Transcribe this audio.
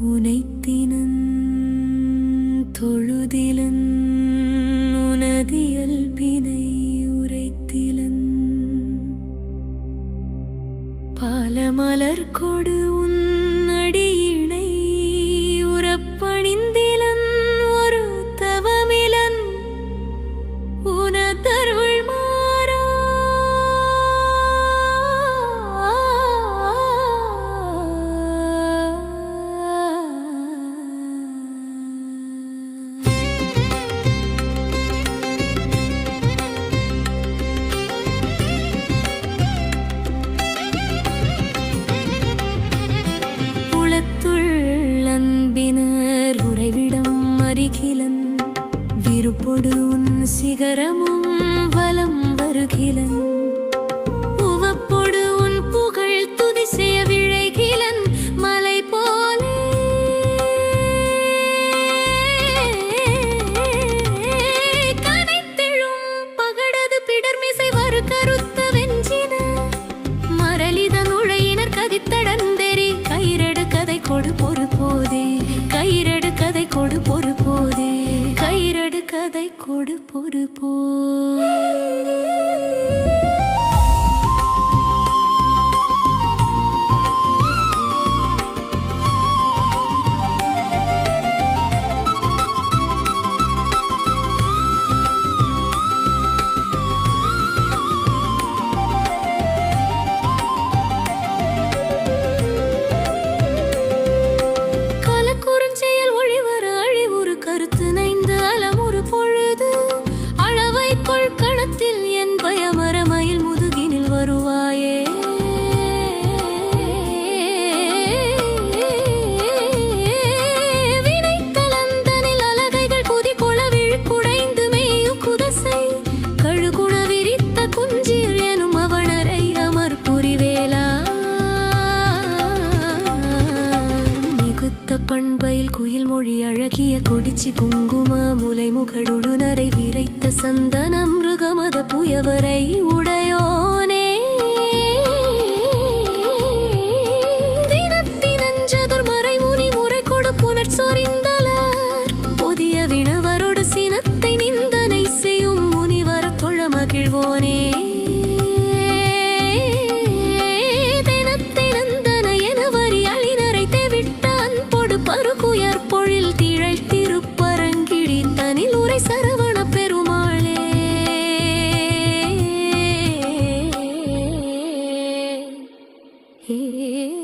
உனைத்தினன் தொழுதிலன் உனதியல்பினை உரைத்திலன். பாலமலர் கொடு உன் அடியினை உறப்பணிந்தே சிகரமும் வலம் வருகிலன். உவப்பொடு உன் புகழ் துதி செய்ய விழைகிலன். மலை போலே. கனைத்தெழும் பகடது பிடர்மிசை வரு கருத்த வெஞ்சின. மரளிதன் உழையினர் கதித்தடந்தெறி. கதை கொடு பொறு போதே கயிறடு கதை கொடு மொழி அழகிய கொடிச்சி குங்குமா முலை முகடுழுநரை விரைத்த சந்தனம் மிருகமத புயவரை உடையோனே. தினத்தினஞ்சதுர்மறை முனி முறை கொடுப்புனர் சொறிந்தலர் புதிய வினவரோடு சினத்தை நிந்தனை செய்யும் முனிவர தொழ மகிழ்வோனே. சந்தனில் உரை சரவண பெருமாளே. ஏ.